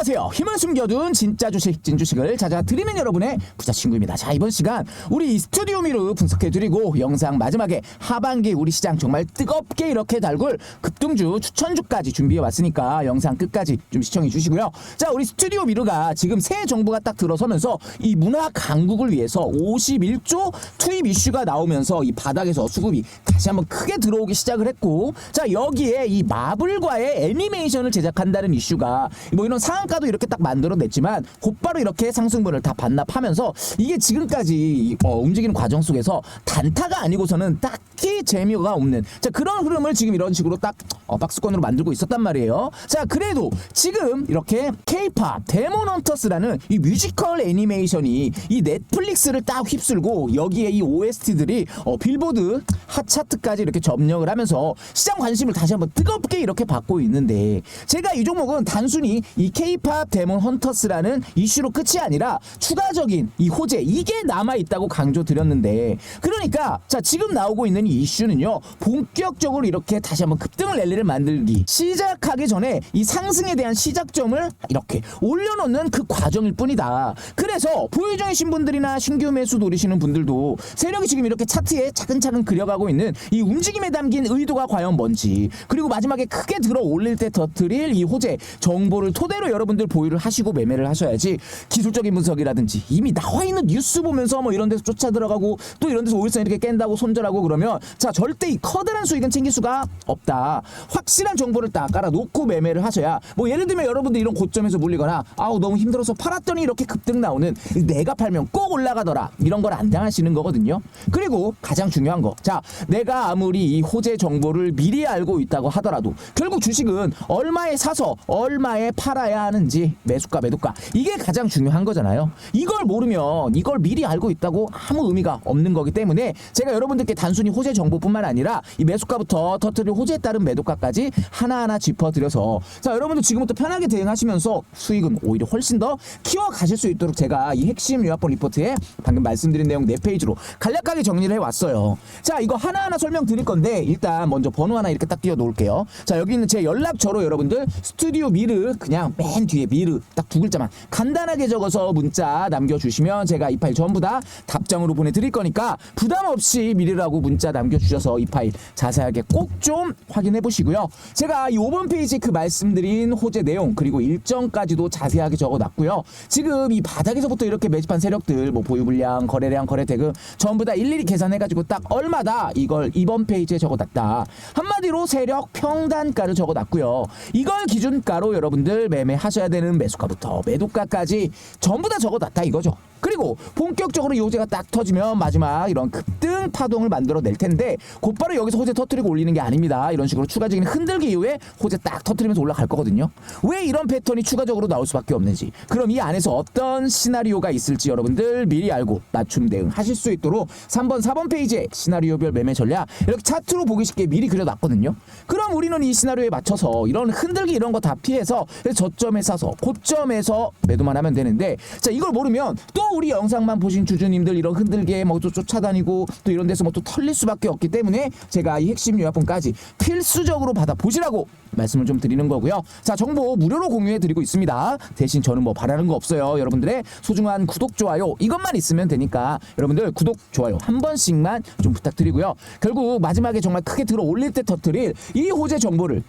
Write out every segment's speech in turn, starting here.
안녕하세요. 힘을 숨겨둔 진짜 주식, 찐주식을 찾아드리는 여러분의 부자 친구입니다. 자, 이번 시간 우리 이 스튜디오 미루 분석해드리고 영상 마지막에 하반기 우리 시장 정말 뜨겁게 이렇게 달굴 급등주 추천주까지 준비해왔으니까 영상 끝까지 좀 시청해 주시고요. 자, 우리 스튜디오 미루가 지금 새 정부가 딱 들어서면서 이 문화 강국을 위해서 51조 투입 이슈가 나오면서 이 바닥에서 수급이 다시 한번 크게 들어오기 시작을 했고 자 여기에 이 마블과의 애니메이션을 제작한다는 이슈가 뭐 이런 상 한가도 이렇게 딱 만들어냈지만 곧바로 이렇게 상승분을 다 반납하면서 이게 지금까지 어, 움직이는 과정 속에서 단타가 아니고서는 딱히 재미가 없는 자 그런 흐름을 지금 이런 식으로 딱 어, 박스권으로 만들고 있었단 말이에요. 자 그래도 지금 이렇게 K-팝 데몬 헌터스라는 이 뮤지컬 애니메이션이 이 넷플릭스를 딱 휩쓸고 여기에 이 OST들이 어, 빌보드 핫 차트까지 이렇게 점령을 하면서 시장 관심을 다시 한번 뜨겁게 이렇게 받고 있는데 제가 이 종목은 단순히 이 K- 팝 데몬 헌터스라는 이슈로 끝이 아니라 추가적인 이 호재 이게 남아 있다고 강조 드렸는데 그러니까 자 지금 나오고 있는 이 이슈는요 본격적으로 이렇게 다시 한번 급등을 랠리를 만들기 시작하기 전에 이 상승에 대한 시작점을 이렇게 올려놓는 그 과정일 뿐이다. 그래서 보유 중이신 분들이나 신규 매수 노리시는 분들도 세력이 지금 이렇게 차트에 차근차근 그려가고 있는 이 움직임에 담긴 의도가 과연 뭔지 그리고 마지막에 크게 들어 올릴 때 터트릴 이 호재 정보를 토대로 여러분 들 보유를 하시고 매매를 하셔야지 기술적인 분석이라든지 이미 나와 있는 뉴스 보면서 뭐 이런 데서 쫓아 들어가고 또 이런 데서 오일선 이렇게 깬다고 손절하고 그러면 자 절대 이 커다란 수익은 챙길 수가 없다. 확실한 정보를 딱 깔아놓고 매매를 하셔야 뭐 예를 들면 여러분들 이런 고점에서 물리거나 아우 너무 힘들어서 팔았더니 이렇게 급등 나오는 내가 팔면 꼭 올라가더라 이런 걸 안 당하시는 거거든요. 그리고 가장 중요한 거. 자, 내가 아무리 이 호재 정보를 미리 알고 있다고 하더라도 결국 주식은 얼마에 사서 얼마에 팔아야 하는 지 매수가 매도가 이게 가장 중요한 거잖아요. 이걸 모르면 이걸 미리 알고 있다고 아무 의미가 없는 거기 때문에 제가 여러분들께 단순히 호재 정보뿐만 아니라 이 매수가부터 터트릴 호재에 따른 매도가까지 하나하나 짚어드려서 자 여러분들 지금부터 편하게 대응하시면서 수익은 오히려 훨씬 더 키워 가실 수 있도록 제가 이 핵심 요약본 리포트에 방금 말씀드린 내용 네 페이지로 간략하게 정리를 해왔어요. 자 이거 하나하나 설명드릴 건데 일단 먼저 번호 하나 이렇게 딱 띄워 놓을게요. 자 여기 있는 제 연락처로 여러분들 스튜디오 미르 그냥 맨 뒤에 미르 딱 두 글자만 간단하게 적어서 문자 남겨주시면 제가 이 파일 전부 다 답장으로 보내드릴 거니까 부담 없이 미르라고 문자 남겨주셔서 이 파일 자세하게 꼭 좀 확인해 보시고요. 제가 이 5번 페이지 그 말씀드린 호재 내용 그리고 일정까지도 자세하게 적어놨고요. 지금 이 바닥에서부터 이렇게 매집한 세력들 뭐 보유 물량, 거래량, 거래 대금 전부 다 일일이 계산해가지고 딱 얼마다 이걸 이번 페이지에 적어놨다. 한마디로 세력 평단가를 적어놨고요. 이걸 기준가로 여러분들 매매하 셔야 되는 매수가부터 매도가까지 전부 다 적어놨다 이거죠. 그리고 본격적으로 이 호재가 딱 터지면 마지막 이런 급등 파동을 만들어낼 텐데 곧바로 여기서 호재 터트리고 올리는 게 아닙니다. 이런 식으로 추가적인 흔들기 이후에 호재 딱 터트리면서 올라갈 거거든요. 왜 이런 패턴이 추가적으로 나올 수밖에 없는지 그럼 이 안에서 어떤 시나리오가 있을지 여러분들 미리 알고 맞춤 대응하실 수 있도록 3번 4번 페이지에 시나리오별 매매 전략 이렇게 차트로 보기 쉽게 미리 그려놨거든요. 그럼 우리는 이 시나리오에 맞춰서 이런 흔들기 이런 거 다 피해서 저 점에 사서 고점에서 매도만 하면 되는데 자 이걸 모르면 또 우리 영상만 보신 주주님들 이런 흔들기에 뭐또 쫓아다니고 또 이런 데서 뭐 또 털릴 수밖에 없기 때문에 제가 이 핵심 요약본까지 필수적으로 받아 보시라고 말씀을 좀 드리는 거고요. 자 정보 무료로 공유해 드리고 있습니다. 대신 저는 뭐 바라는 거 없어요. 여러분들의 소중한 구독 좋아요 이것만 있으면 되니까 여러분들 구독 좋아요 한 번씩만 좀 부탁드리고요. 결국 마지막에 정말 크게 들어 올릴 때 터트릴 이 호재 정보를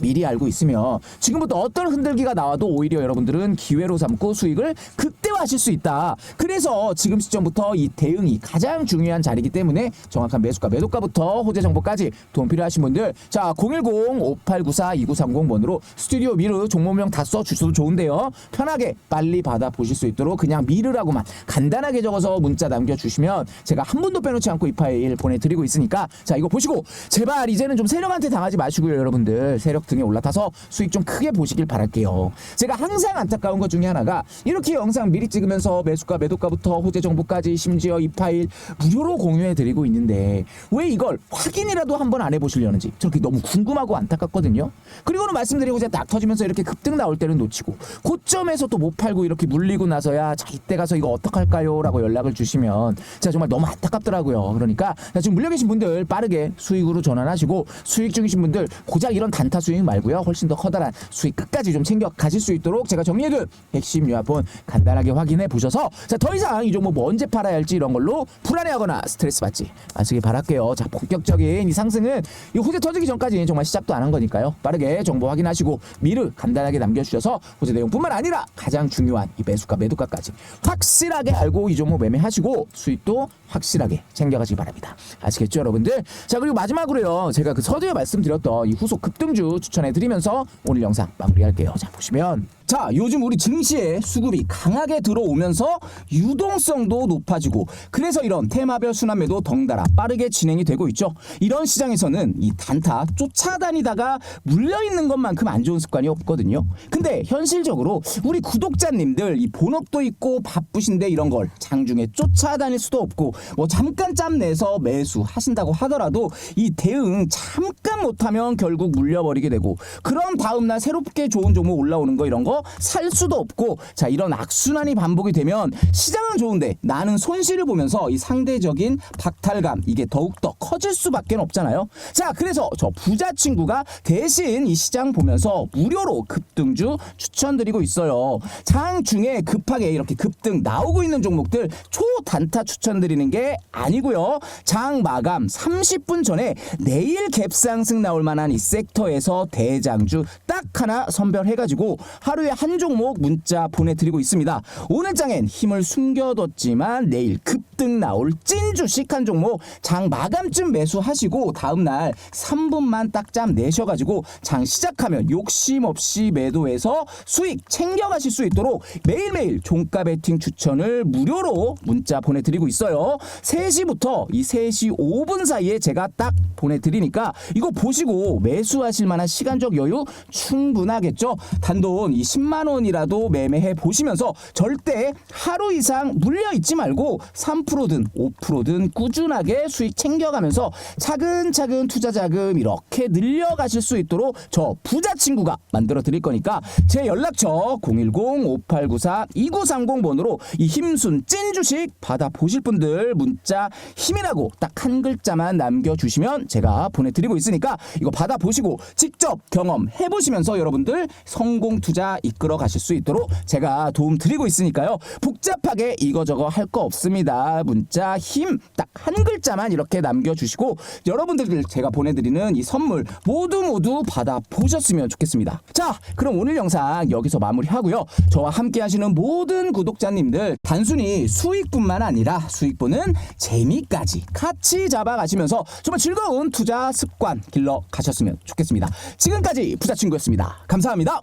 미리 알고 있으면 지금부터 어떤 흔들기가 나와도 오히려 여러분들은 기회로 삼고 수익을 극대화하실 수 있다. 그래서 지금 시점부터 이 대응이 가장 중요한 자리이기 때문에 정확한 매수가 매도가부터 호재 정보까지 도움 필요하신 분들 자 010-5894-2930번으로 스튜디오 미르 종목명 다 써 주셔도 좋은데요. 편하게 빨리 받아 보실 수 있도록 그냥 미르라고만 간단하게 적어서 문자 남겨주시면 제가 한 분도 빼놓지 않고 이 파일 보내드리고 있으니까 자 이거 보시고 제발 이제는 좀 세력한테 당하지 마시고요 여러분들 세력 등에 올라타서 수익 좀 크게 보시길 바랄게요. 제가 항상 안타까운 것 중에 하나가 이렇게 영상 미리 찍으면서 매수가 매도가부터 호재 정보까지 심지어 이 파일 무료로 공유해 드리고 있는데 왜 이걸 확인이라도 한번 안 해보시려는지 저렇게 너무 궁금하고 안타깝거든요. 그리고는 말씀드리고 제가 딱 터지면서 이렇게 급등 나올 때는 놓치고 고점에서 또 못 팔고 이렇게 물리고 나서야 자 이때 가서 이거 어떡할까요? 라고 연락을 주시면 제가 정말 너무 안타깝더라고요. 그러니까 자, 지금 물려 계신 분들 빠르게 수익으로 전환하시고 수익 중이신 분들 고작 이런 단타 수익 말고요. 훨씬 더 커다란 수익 끝까지 좀 챙겨 가실 수 있도록 제가 정리해둔 핵심 요약본 간단하게 확인해 보셔서 자 더 이상 이 종목 뭐 언제 팔아야 할지 이런 걸로 불안해하거나 스트레스 받지 마시길 바랄게요. 자 본격적인 이 상승은 이 호재 터지기 전까지 정말 시작도 안 한 거니까요. 빠르게 정보 확인하시고 미르 간단하게 남겨주셔서 호재 내용뿐만 아니라 가장 중요한 이 매수가 매도가까지 확실하게 알고 이 종목 매매하시고 수익도 확실하게 챙겨가시기 바랍니다. 아시겠죠, 여러분들? 자 그리고 마지막으로요, 제가 그 서두에 말씀드렸던 이 후속 급등주 추천해드리면서 오늘 영상 마무리할게요. 자 보시면. 자, 요즘 우리 증시에 수급이 강하게 들어오면서 유동성도 높아지고 그래서 이런 테마별 순환매도 덩달아 빠르게 진행이 되고 있죠. 이런 시장에서는 이 단타 쫓아다니다가 물려 있는 것만큼 안 좋은 습관이 없거든요. 근데 현실적으로 우리 구독자님들 이 본업도 있고 바쁘신데 이런 걸 장중에 쫓아다닐 수도 없고 뭐 잠깐 짬 내서 매수 하신다고 하더라도 이 대응 잠깐 못하면 결국 물려버리게 되고 그럼 다음날 새롭게 좋은 종목 올라오는 거 이런 거살 수도 없고 자 이런 악순환이 반복이 되면 시장은 좋은데 나는 손실을 보면서 이 상대적인 박탈감 이게 더욱더 커질 수밖에 없잖아요. 자 그래서 저 부자 친구가 대신 이 시장 보면서 무료로 급등주 추천드리고 있어요. 장 중에 급하게 이렇게 급등 나오고 있는 종목들 초단타 추천드리는 게 아니고요. 장 마감 30분 전에 내일 갭상승 나올 만한 이 섹터에서 대장주 딱 하나 선별해가지고 하루에 한 종목 문자 보내드리고 있습니다. 오늘 장엔 힘을 숨겨뒀지만 내일 급등 나올 찐 주식 한 종목 장 마감쯤 매수하시고 다음날 3분만 딱짬 내셔가지고 장 시작하면 욕심 없이 매도해서 수익 챙겨가실 수 있도록 매일매일 종가 베팅 추천을 무료로 문자 보내드리고 있어요. 3시부터 이 3시 5분 사이에 제가 딱 보내드리니까 이거 보시고 매수하실 만한 시간적 여유 충분하겠죠. 단돈 이 10만 원이라도 매매해 보시면서 절대 하루 이상 물려 있지 말고 3%든 5%든 꾸준하게 수익 챙겨가면서 차근차근 투자 자금 이렇게 늘려가실 수 있도록 저 부자 친구가 만들어 드릴 거니까 제 연락처 010-5894-2930 번호로 이 힘순 찐 주식 받아 보실 분들 문자 힘이라고 딱 한 글자만 남겨주시면 제가 보내드리고 있으니까 이거 받아 보시고 직접 경험해 보시면서 여러분들 성공 투자 이끌어 가실 수 있도록 제가 도움 드리고 있으니까요. 복잡하게 이거저거 할 거 없습니다. 문자 힘 딱 한 글자만 이렇게 남겨주시고 여러분들 제가 보내드리는 이 선물 모두 모두 받아 보셨으면 좋겠습니다. 자 그럼 오늘 영상 여기서 마무리하고요. 저와 함께 하시는 모든 구독자님들 단순히 수익뿐만 아니라 수익 보는 재미까지 같이 잡아가시면서 정말 즐거운 투자 습관 길러 가셨으면 좋겠습니다. 지금까지 부자친구였습니다. 감사합니다